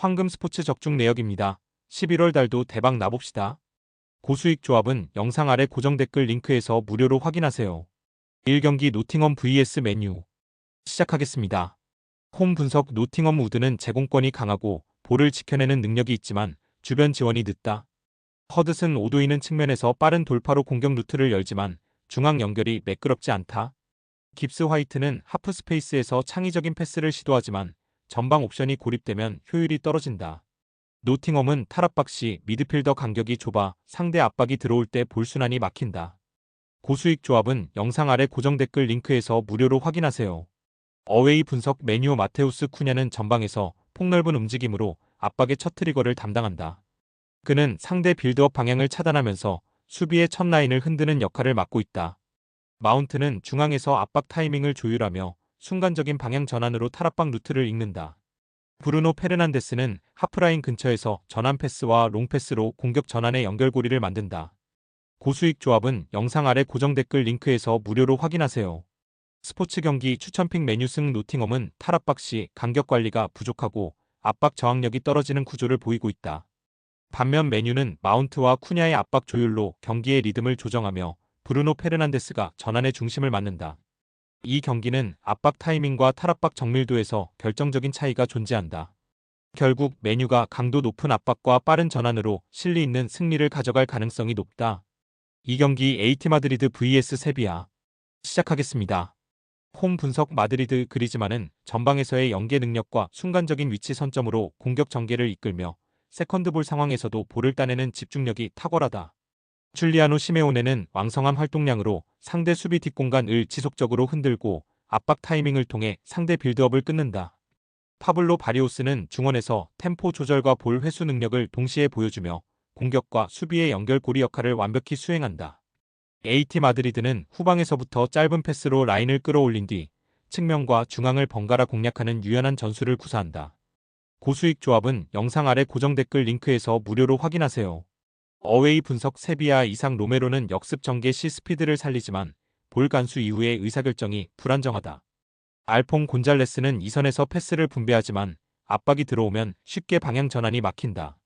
황금 스포츠 적중 내역입니다. 11월 달도 대박 나봅시다. 고수익 조합은 영상 아래 고정 댓글 링크에서 무료로 확인하세요. 1경기 노팅엄 vs 메뉴 시작하겠습니다. 홈 분석 노팅엄 우드는 제공권이 강하고 볼을 지켜내는 능력이 있지만 주변 지원이 늦다. 허드슨 오도이는 측면에서 빠른 돌파로 공격 루트를 열지만 중앙 연결이 매끄럽지 않다. 깁스 화이트는 하프 스페이스에서 창의적인 패스를 시도하지만 전방 옵션이 고립되면 효율이 떨어진다. 노팅엄은 탈압박 시 미드필더 간격이 좁아 상대 압박이 들어올 때 볼순환이 막힌다. 고수익 조합은 영상 아래 고정 댓글 링크에서 무료로 확인하세요. 어웨이 분석 메뉴 마테우스 쿠냐는 전방에서 폭넓은 움직임으로 압박의 첫 트리거를 담당한다. 그는 상대 빌드업 방향을 차단하면서 수비의 첫 라인을 흔드는 역할을 맡고 있다. 마운트는 중앙에서 압박 타이밍을 조율하며 순간적인 방향 전환으로 탈압박 루트를 읽는다. 브루노 페르난데스는 하프라인 근처에서 전환 패스와 롱 패스로 공격 전환의 연결고리를 만든다. 고수익 조합은 영상 아래 고정 댓글 링크에서 무료로 확인하세요. 스포츠 경기 추천픽 메뉴 승 노팅엄은 탈압박 시 간격 관리가 부족하고 압박 저항력이 떨어지는 구조를 보이고 있다. 반면 메뉴는 마운트와 쿠냐의 압박 조율로 경기의 리듬을 조정하며 브루노 페르난데스가 전환의 중심을 맡는다. 이 경기는 압박 타이밍과 탈압박 정밀도에서 결정적인 차이가 존재한다. 결국 메뉴가 강도 높은 압박과 빠른 전환으로 실리 있는 승리를 가져갈 가능성이 높다. 이 경기 에이티 마드리드 vs 세비야. 시작하겠습니다. 홈 분석 마드리드 그리즈만은 전방에서의 연계 능력과 순간적인 위치 선점으로 공격 전개를 이끌며 세컨드볼 상황에서도 볼을 따내는 집중력이 탁월하다. 줄리아노 시메오네는 왕성한 활동량으로 상대 수비 뒷공간을 지속적으로 흔들고 압박 타이밍을 통해 상대 빌드업을 끊는다. 파블로 바리오스는 중원에서 템포 조절과 볼 회수 능력을 동시에 보여주며 공격과 수비의 연결고리 역할을 완벽히 수행한다. AT 마드리드는 후방에서부터 짧은 패스로 라인을 끌어올린 뒤 측면과 중앙을 번갈아 공략하는 유연한 전술을 구사한다. 고수익 조합은 영상 아래 고정 댓글 링크에서 무료로 확인하세요. 어웨이 분석 세비야 이상 로메로는 역습 전개 시 스피드를 살리지만 볼 간수 이후의 의사결정이 불안정하다. 알퐁 곤잘레스는 이선에서 패스를 분배하지만 압박이 들어오면 쉽게 방향 전환이 막힌다.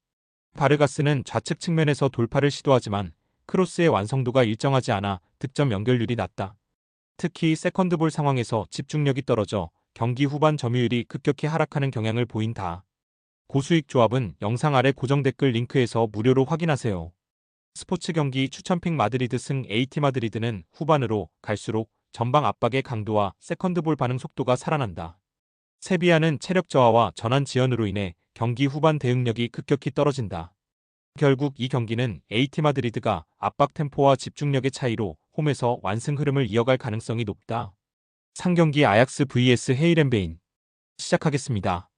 바르가스는 좌측 측면에서 돌파를 시도하지만 크로스의 완성도가 일정하지 않아 득점 연결률이 낮다. 특히 세컨드볼 상황에서 집중력이 떨어져 경기 후반 점유율이 급격히 하락하는 경향을 보인다. 고수익 조합은 영상 아래 고정 댓글 링크에서 무료로 확인하세요. 스포츠 경기 추천픽 마드리드 승 AT 마드리드는 후반으로 갈수록 전방 압박의 강도와 세컨드볼 반응 속도가 살아난다. 세비야는 체력 저하와 전환 지연으로 인해 경기 후반 대응력이 급격히 떨어진다. 결국 이 경기는 AT 마드리드가 압박 템포와 집중력의 차이로 홈에서 완승 흐름을 이어갈 가능성이 높다. 상경기 아약스 vs 헤이렌베인 시작하겠습니다.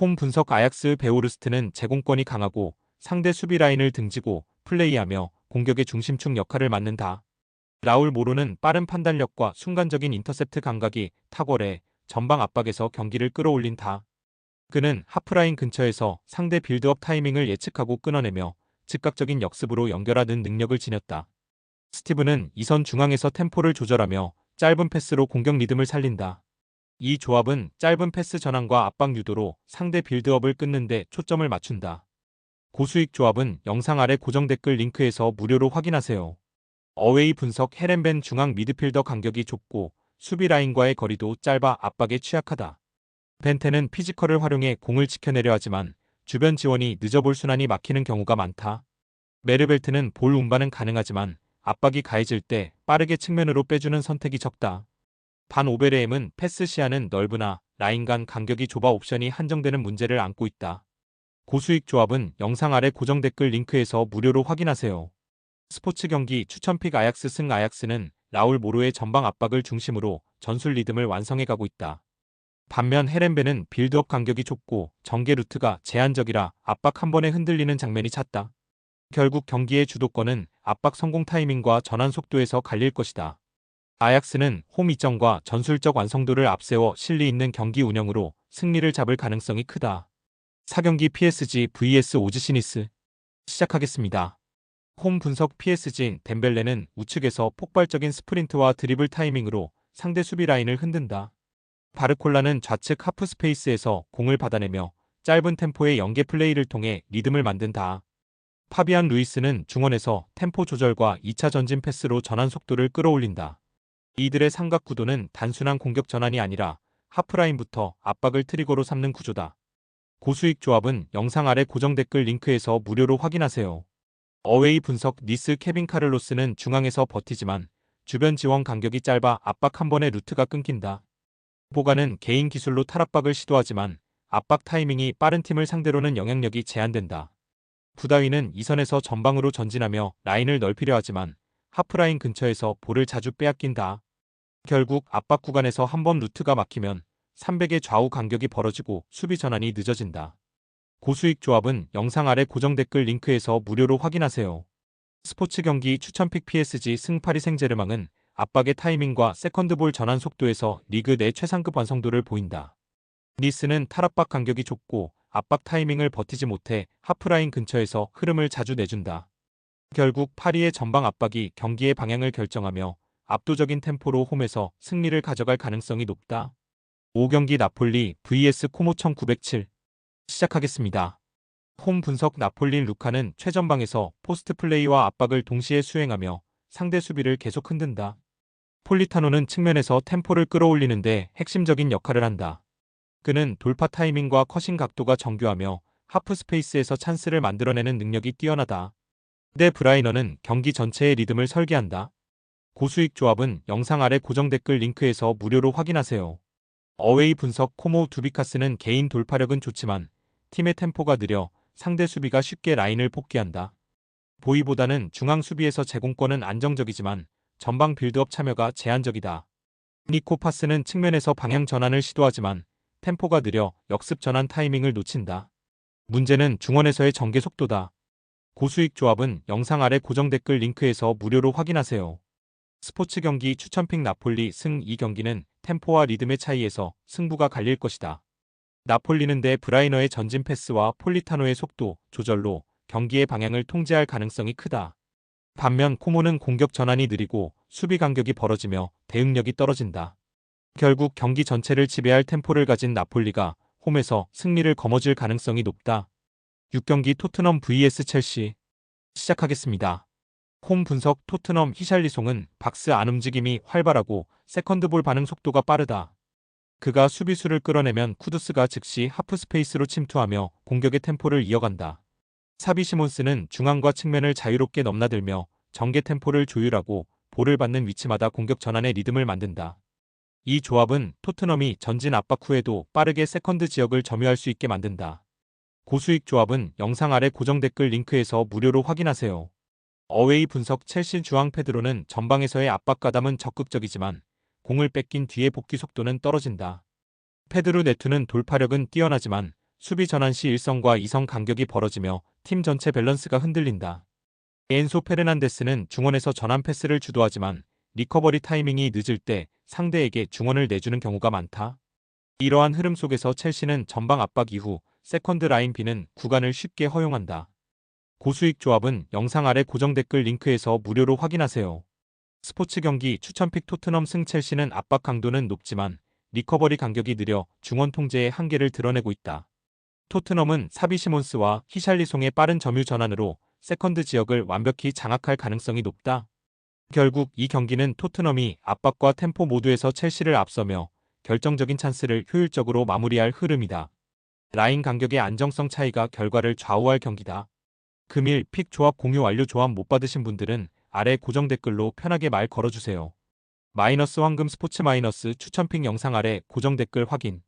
홈 분석 아약스 베오르스트는 제공권이 강하고 상대 수비 라인을 등지고 플레이하며 공격의 중심축 역할을 맡는다. 라울 모로는 빠른 판단력과 순간적인 인터셉트 감각이 탁월해 전방 압박에서 경기를 끌어올린다. 그는 하프라인 근처에서 상대 빌드업 타이밍을 예측하고 끊어내며 즉각적인 역습으로 연결하는 능력을 지녔다. 스티브는 이선 중앙에서 템포를 조절하며 짧은 패스로 공격 리듬을 살린다. 이 조합은 짧은 패스 전환과 압박 유도로 상대 빌드업을 끊는데 초점을 맞춘다. 고수익 조합은 영상 아래 고정 댓글 링크에서 무료로 확인하세요. 어웨이 분석 헤렌벤 중앙 미드필더 간격이 좁고 수비 라인과의 거리도 짧아 압박에 취약하다. 벤테는 피지컬을 활용해 공을 지켜내려 하지만 주변 지원이 늦어볼 순환이 막히는 경우가 많다. 메르벨트는 볼 운반은 가능하지만 압박이 가해질 때 빠르게 측면으로 빼주는 선택이 적다. 반 오베레엠은 패스 시야는 넓으나 라인 간 간격이 좁아 옵션이 한정되는 문제를 안고 있다. 고수익 조합은 영상 아래 고정 댓글 링크에서 무료로 확인하세요. 스포츠 경기 추천픽 아약스 승 아약스는 라울 모로의 전방 압박을 중심으로 전술 리듬을 완성해 가고 있다. 반면 헤렌베는 빌드업 간격이 좁고 전개 루트가 제한적이라 압박 한 번에 흔들리는 장면이 찼다. 결국 경기의 주도권은 압박 성공 타이밍과 전환 속도에서 갈릴 것이다. 아약스는 홈 이점과 전술적 완성도를 앞세워 실리 있는 경기 운영으로 승리를 잡을 가능성이 크다. 4경기 PSG vs 오즈시니스 시작하겠습니다. 홈 분석 PSG 덴벨레는 우측에서 폭발적인 스프린트와 드리블 타이밍으로 상대 수비 라인을 흔든다. 바르콜라는 좌측 하프 스페이스에서 공을 받아내며 짧은 템포의 연계 플레이를 통해 리듬을 만든다. 파비안 루이스는 중원에서 템포 조절과 2차 전진 패스로 전환 속도를 끌어올린다. 이들의 삼각 구도는 단순한 공격 전환이 아니라 하프라인부터 압박을 트리거로 삼는 구조다. 고수익 조합은 영상 아래 고정 댓글 링크에서 무료로 확인하세요. 어웨이 분석 니스 케빈 카를로스는 중앙에서 버티지만 주변 지원 간격이 짧아 압박 한 번에 루트가 끊긴다. 보가는 개인 기술로 탈압박을 시도하지만 압박 타이밍이 빠른 팀을 상대로는 영향력이 제한된다. 부다위는 이선에서 전방으로 전진하며 라인을 넓히려 하지만 하프라인 근처에서 볼을 자주 빼앗긴다. 결국 압박 구간에서 한 번 루트가 막히면 300의 좌우 간격이 벌어지고 수비 전환이 늦어진다. 고수익 조합은 영상 아래 고정 댓글 링크에서 무료로 확인하세요. 스포츠 경기 추천픽 PSG 승 파리 생제르맹은 압박의 타이밍과 세컨드볼 전환 속도에서 리그 내 최상급 완성도를 보인다. 니스는 탈압박 간격이 좁고 압박 타이밍을 버티지 못해 하프라인 근처에서 흐름을 자주 내준다. 결국 파리의 전방 압박이 경기의 방향을 결정하며 압도적인 템포로 홈에서 승리를 가져갈 가능성이 높다. 5경기 나폴리 vs 코모 1907 시작하겠습니다. 홈 분석 나폴린 루카는 최전방에서 포스트 플레이와 압박을 동시에 수행하며 상대 수비를 계속 흔든다. 폴리타노는 측면에서 템포를 끌어올리는데 핵심적인 역할을 한다. 그는 돌파 타이밍과 커싱 각도가 정교하며 하프 스페이스에서 찬스를 만들어내는 능력이 뛰어나다. 데 브라이너는 경기 전체의 리듬을 설계한다. 고수익 조합은 영상 아래 고정 댓글 링크에서 무료로 확인하세요. 어웨이 분석 코모 두비카스는 개인 돌파력은 좋지만 팀의 템포가 느려 상대 수비가 쉽게 라인을 복귀한다. 보이보다는 중앙 수비에서 제공권은 안정적이지만 전방 빌드업 참여가 제한적이다. 니코파스는 측면에서 방향 전환을 시도하지만 템포가 느려 역습 전환 타이밍을 놓친다. 문제는 중원에서의 전개 속도다. 고수익 조합은 영상 아래 고정 댓글 링크에서 무료로 확인하세요. 스포츠 경기 추천픽 나폴리 승 2경기는 템포와 리듬의 차이에서 승부가 갈릴 것이다. 나폴리는 대 브라이너의 전진 패스와 폴리타노의 속도 조절로 경기의 방향을 통제할 가능성이 크다. 반면 코모는 공격 전환이 느리고 수비 간격이 벌어지며 대응력이 떨어진다. 결국 경기 전체를 지배할 템포를 가진 나폴리가 홈에서 승리를 거머쥘 가능성이 높다. 6경기 토트넘 vs 첼시 시작하겠습니다. 홈 분석 토트넘 히샬리송은 박스 안 움직임이 활발하고 세컨드볼 반응 속도가 빠르다. 그가 수비수를 끌어내면 쿠두스가 즉시 하프 스페이스로 침투하며 공격의 템포를 이어간다. 사비 시몬스는 중앙과 측면을 자유롭게 넘나들며 전개 템포를 조율하고 볼을 받는 위치마다 공격 전환의 리듬을 만든다. 이 조합은 토트넘이 전진 압박 후에도 빠르게 세컨드 지역을 점유할 수 있게 만든다. 고수익 조합은 영상 아래 고정 댓글 링크에서 무료로 확인하세요. 어웨이 분석 첼시 주앙 페드로는 전방에서의 압박 가담은 적극적이지만 공을 뺏긴 뒤의 복귀 속도는 떨어진다. 페드로 네투는 돌파력은 뛰어나지만 수비 전환 시 1성과 2성 간격이 벌어지며 팀 전체 밸런스가 흔들린다. 엔소 페르난데스는 중원에서 전환 패스를 주도하지만 리커버리 타이밍이 늦을 때 상대에게 중원을 내주는 경우가 많다. 이러한 흐름 속에서 첼시는 전방 압박 이후 세컨드 라인 비는 구간을 쉽게 허용한다. 고수익 조합은 영상 아래 고정 댓글 링크에서 무료로 확인하세요. 스포츠 경기 추천픽 토트넘 승 첼시는 압박 강도는 높지만 리커버리 간격이 느려 중원 통제의 한계를 드러내고 있다. 토트넘은 사비 시몬스와 히샬리송의 빠른 점유 전환으로 세컨드 지역을 완벽히 장악할 가능성이 높다. 결국 이 경기는 토트넘이 압박과 템포 모두에서 첼시를 앞서며 결정적인 찬스를 효율적으로 마무리할 흐름이다. 라인 간격의 안정성 차이가 결과를 좌우할 경기다. 금일 픽 조합 공유 완료 조합 못 받으신 분들은 아래 고정 댓글로 편하게 말 걸어주세요. 마이너스 황금 스포츠 마이너스 추천 픽 영상 아래 고정 댓글 확인